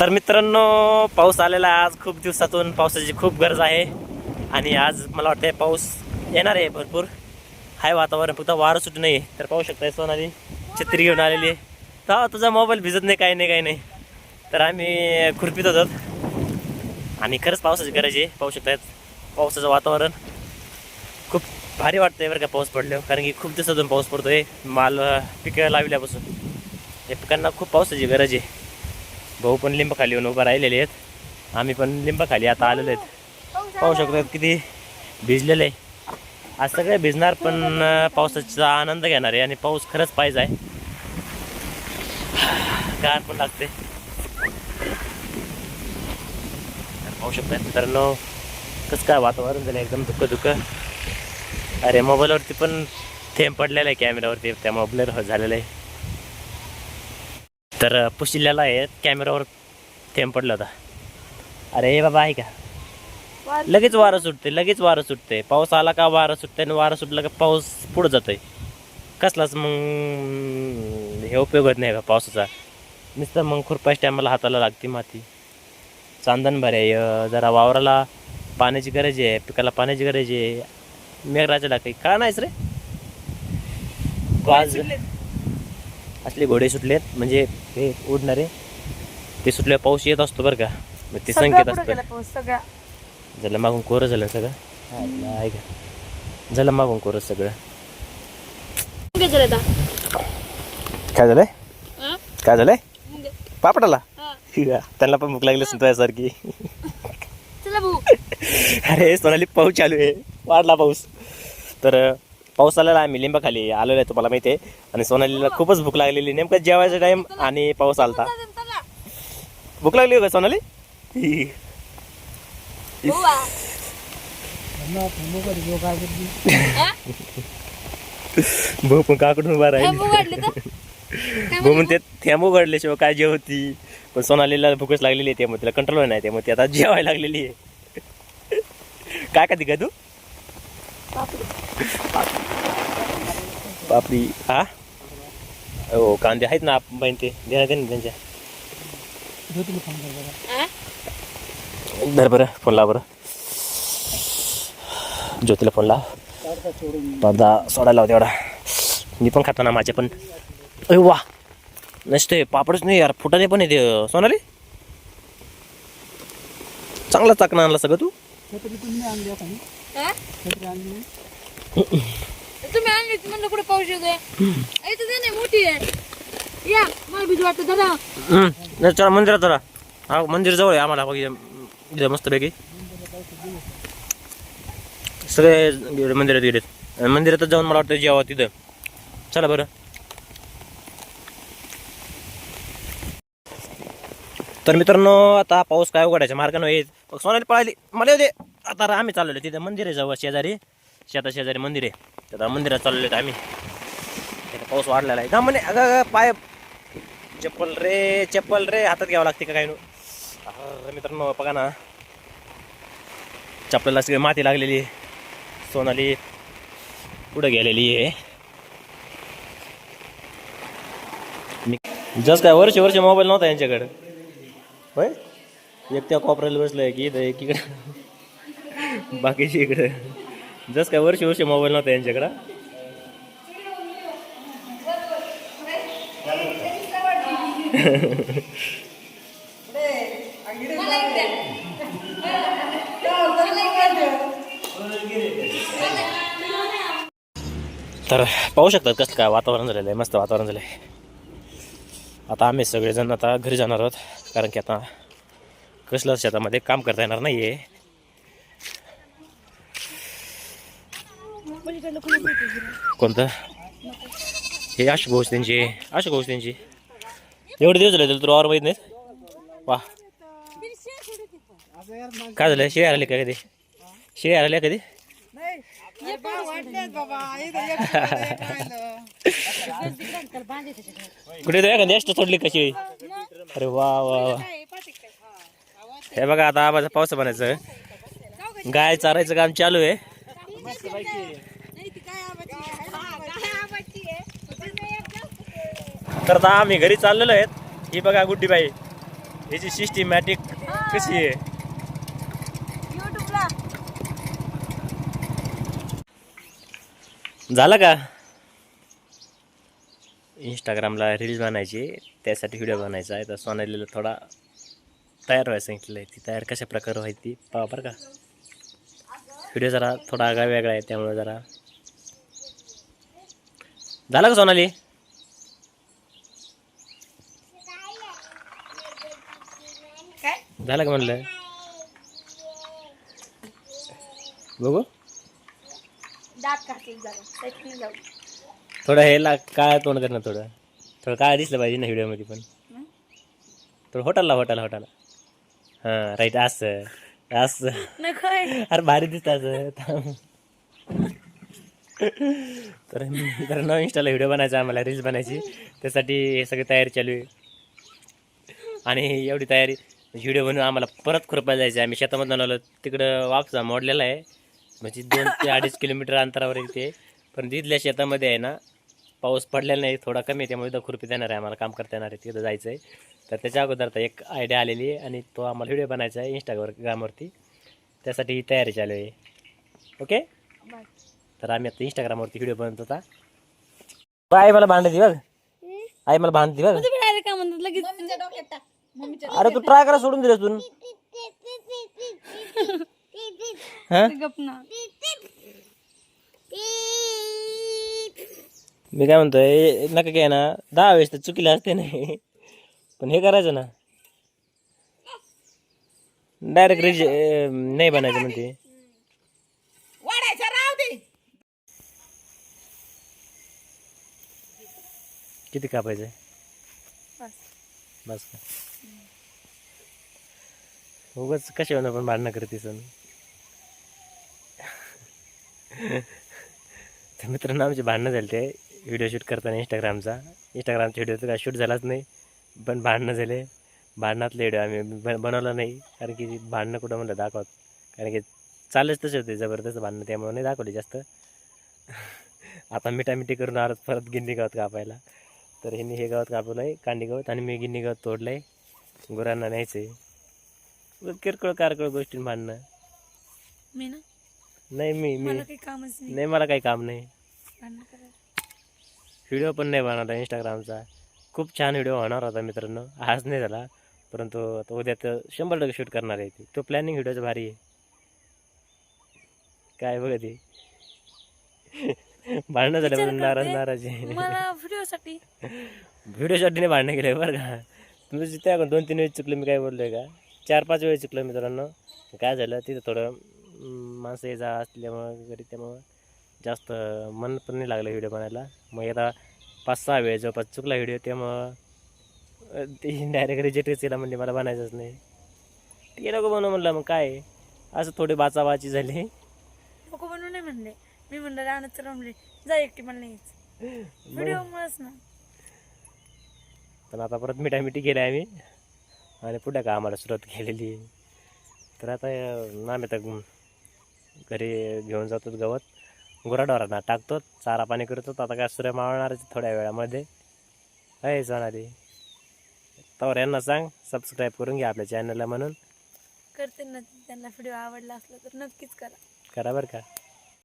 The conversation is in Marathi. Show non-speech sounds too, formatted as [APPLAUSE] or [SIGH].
तर मित्रांनो पाऊस आलेला आहे. आज खूप दिवसातून पावसाची खूप गरज आहे. आणि आज मला वाटतं पाऊस येणार आहे भरपूर. हाय वातावरण फक्त वारं सुटू नाही तर पाहू शकताय सोनाली छत्री घेऊन आलेली आहे. तर तुझा मोबाईल भिजत नाही काही नाही काही नाही. तर आम्ही खुरपीत होतो. आणि खरंच पावसाची गरज आहे. पाहू शकतायत पावसाचं वातावरण खूप भारी वाटतंय बरं का पाऊस पडल्यावर. कारण की खूप दिवसातून पाऊस पडतोय. माल पिकं लावल्यापासून. या पिकांना खूप पावसाची गरज आहे. भाऊ पण लिंबाखाली येऊन उभं राहिलेले आहेत. आम्ही पण लिंबाखाली आता आलेलो आहेत. पाहू शकतो किती भिजलेलं आहे. आज सगळे भिजणार पण पावसाचा आनंद घेणार आहे आणि पाऊस खरंच पाहिजे आहे. गार पण लागते. पाहू शकता मित्रांनो कसं काय वातावरण झालं एकदम धुकं धुकं अरे मोबाईलवरती पण थेंब पडलेला आहे कॅमेऱ्यावरती त्या मोबाईलवर झालेलं आहे. तर पुशिलेला आहे कॅमेऱ्यावर थेंब पडला होता. अरे हे बाबा आहे का लगेच वारं सुटते लगेच वारं सुटते. पाऊस आला का वारं सुटते आणि वारं सुटलं का पाऊस पुढं जातोय. कसलाच मग हे उपयोग होत नाही का पावसाचा. नुसतं मग खुरपाच टायमाला हाताला लागते माती. चांदण भर आहे जरा वावराला पाण्याची गरज आहे पिकाला पाण्याची गरज आहे. मेघराजाला काही का नाहीच रे? असले घोडे सुटलेत म्हणजे हे उडणारे ते सुटले पाऊस येत असतो बरं का. मग ते संकेत असतं. झालं मागून कोरं झालं सगळं. हायला, आहे का झालं मागून कोरं सगळं. काय झालंय? काय झालंय? पापडाला? त्यांना पण भूक लागली असेल तुझ्यासारखी. चला भाऊ. अरे सोनाली पाऊस चालू आहे. वाढला पाऊस. तर पाऊस आलेला आम्ही लिंबाखाली आलेलो आहे तुम्हाला माहिती आहे. आणि सोनालीला खूपच भूक लागलेली नेमकं जेवायचा टाइम आणि पाऊस आलता. भूक लागली हो का सोनाली? भाऊ पण काकडून उभा राहील. भाऊ म्हणते थेंब उघडल्याशिवाय काय जेवती पण सोनालीला भूकच लागलेली आहे त्यामुळे तिला कंट्रोल नाही त्यामुळे ती आता जेवायला लागलेली आहे. काय खाती का तू? पापडी हा? हो कांदे आहेत ना आप- बहीण ते. देणार दे ना त्यांच्या. धर बरं फोन लाव बरं. ज्योतीला फोन लाव. पडदा सोडायला लाव तेवढा. मी पण खातो ना माझे पण. अरे वा! नसते पापडच नाही यार फुटाने पण येते सोनाली. चांगला चाकणा आणला सगळं तू. [LAUGHS] तुम्ही आणली होती म्हणलं कुठे पाऊस येतोय? इथं ते नाही मोठी आहे. या मला भीती वाटत दादा नाही चला मंदिरात जरा हा मंदिर जवळ आहे आम्हाला बघ इथं इथं मस्तपैकी. सगळे इकडे मंदिरात गेलेत आणि मंदिरातच जाऊन मला वाटतं जेवा तिथं. चला बरं. तर मित्रांनो आता पाऊस काय उघडायचा मार्गानं येत सोनाली पळाली. मला येऊ दे. आता आम्ही चाललेलो तिथं मंदिर आहे जवळ शेजारी. शेता शेजारी मंदिर आहे. तर मंदिरात चाललो आहेत आम्ही. त्याचा पाऊस वाढलेला आहे. म्हणे अगं पाय चप्पल रे चप्पल रे हातात घ्यावं लागते का काही नो? मित्रांनो बघा ना. चप्पलला सगळी माती लागलेली सोनाली पुढे गेलेली आहे. जस काय वर्ष वर्ष मोबाईल नव्हता यांच्याकडे. होय? एक त्या कॉपरेला बसलंय की इथं इकडं बाकीची इकडं. जस काय वर्ष वर्ष मोबाईल नव्हता यांच्याकडं. तर पाहू शकतात कसं काय वातावरण झालेलं आहे मस्त वातावरण झालं आहे आता आम्ही सगळेजण आता घरी जाणार आहोत कारण की आता कसलं शेतामध्ये काम करता येणार नाही आहे कोणतं? हे अशोक घोष त्यांची. अशोक घोष त्यांची. एवढे दिवस झाले तुला और माहीत नाहीत? वा. काय झालं? शेळ्या आले का कधी? शेळ्या आल्या कधी? कुठे तर एखादी एक्स्ट्रा सोडली कशी अरे वा वा वा. हे. बघा आता आवाज पावसा पाण्याचं गाय चारायचं काम चालू आहे. तर आता आम्ही घरी चाललेलो आहेत. ही बघा गुड्डी बाई याची सिस्टमॅटिक कशी आहे? झालं का? इंस्टाग्रामला रील्स बनायची. त्यासाठी व्हिडिओ बनायचा आहे. तर सोनालीला थोडा तयार व्हायला सांगितलं आहे. ती तयार कशा प्रकारे व्हायची ती पहा बरं का. व्हिडिओ जरा थोडा आगळा वेगळा आहे त्यामुळे जरा. झालं का सोनाली काय झालं का म्हणलं? बघू. थोडं हे ला काळा तोंड कर ना थोडं. थोडं काळा दिसलं पाहिजे ना व्हिडिओमध्ये पण? थोडं होटाला होटाला होटाला हां राईट असं. असं. अरे भारी दिसत असं. तर तर नवीन इंस्टाला व्हिडिओ बनायचा आम्हाला रील्स बनायची. त्यासाठी हे सगळी तयारी चालू आहे. आणि एवढी तयारी व्हिडिओ बनवून आम्हाला परत खुरपायला जायचं आहे आम्ही शेतामधून आलो तिकडं वापसा मोडलेला आहे. म्हणजे दोन ते अडीच किलोमीटर अंतरावर आहे ते. पण तिथल्या शेतामध्ये आहे ना पाऊस पडलेला नाही थोडा कमी आहे. त्यामुळे इथं खुरपी देणार आहे. आम्हाला काम करता येणार आहे. तिथं जायचं आहे तर त्याच्या अगोदर तर एक आयडिया आलेली आहे आणि तो आम्हाला व्हिडिओ बनायचा आहे इंस्टाग्राम ग्रामवरती. त्यासाठी ही तयारी चालू आहे. ओके. तर आम्ही आता इंस्टाग्रामवरती व्हिडिओ बनवत होता आई मला भांडती बघ. आई मला भांडती बघ. लगेच. अरे तू ट्राय करा सोडून दिलं तू. हा? मी काय म्हणतोय नका काय ना. दहा वेळेस तर चुकीला असते नाही पण हे करायचं ना. डायरेक्ट रिज नाही बनायचं म्हणते. वाढायचा राव दे. किती कापायचं बस बस का उगाच कशा होणार पण भांडणं करते सण. तर मित्रांनो आमचे भांडणं झाले ते. व्हिडिओ शूट करताना इंस्टाग्रामचा इंस्टाग्रामचा व्हिडिओ तर काय शूट झालाच नाही पण भांडणं झाले. भांडणातले व्हिडिओ आम्ही बनवला नाही. कारण की भांडणं कुठं म्हणलं दाखवत. कारण की चालच तसे होते जबरदस्त भांडणं त्यामुळे नाही दाखवले जास्त. आता मिठामिठी करून आलं परत गिंडी गावात कापायला. तर ह्यांनी हे गावात कापलं आहे कांडी गावात आणि मी गिन्नी गावात तोडलं आहे गुरांना न्यायचं आहे किरकोळ कारकोळ गोष्टी भांडणं. मी ना? नाही मी मी. नाही. नाही मला काही काम नाही. व्हिडिओ पण नाही बनवला इंस्टाग्रामचा. खूप छान व्हिडिओ होणार होता मित्रांनो. आज नाही झाला परंतु आता उद्या तर शंभर टक्के शूट करणार आहे ती. तो प्लॅनिंग व्हिडिओचा भारी आहे. काय बघ ते. भांडणं झालं म्हणून नाराज. नाराज आहे. मला व्हिडिओसाठी व्हिडिओसाठी नाही भांडणं केलं बरं का. तुमचं त्या दोन तीन वेळेस चुकलं मी काय बोललोय का? चार पाच वेळेस चुकलं मित्रांनो. काय झालं तिथं थोडं माणसं ये जा असल्यामुळं घरी त्यामुळं जास्त मन पण नाही लागलं व्हिडिओ बनायला. मग आता पाच सहा वेळेस जवळपास चुकला व्हिडिओ त्यामुळं ते डायरेक्ट रिजेक्टच केला म्हणजे मला बनायचंच नाही. ते नको बनव म्हणलं मग काय? आहे? असं थोडी बाचाबाची झाली. नको बनवू नाही म्हणले. मी म्हणलं रानात रमले. जा एकटी मला नाहीच व्हिडिओ मुळेच ना. पण आता परत मिठामिठी केली आम्ही. आणि पुढे का आम्हाला सुरुवात केलेली. तर आता आम्ही तर घरी घेऊन जातो गवत. गुराढोरांना टाकतो चारा पाणी करतो आता काय सूर्य मावळणारच थोड्या वेळामध्ये. आहे जाणारी तर यांना सांग. सबस्क्राईब करून घ्या आपल्या चॅनलला म्हणून. करते ना त्यांना व्हिडिओ आवडला असला तर नक्कीच करा. करा बरं का?